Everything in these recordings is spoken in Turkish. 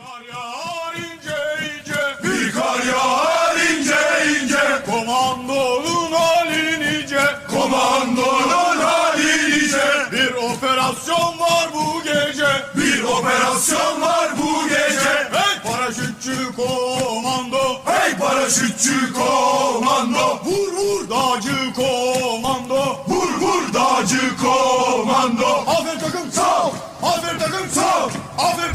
Kar yağar ince bir kar yağar ince ince. Komandonun halin ince. Bir operasyon var bu gece, bir operasyon var bu gece. Hey paraşütçü komando, hey paraşütçü komando. Vur vur dağcı komando, vur vur dağcı komando. Aferin takım sağ, aferin takım sağ, aferin.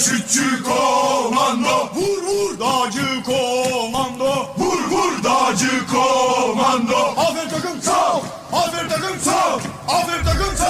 paraşütçü komando. Vur vur dağcı komando. Vur vur dağcı komando. Aferin takım sağ Aferin takım sağ Aferin takım sağ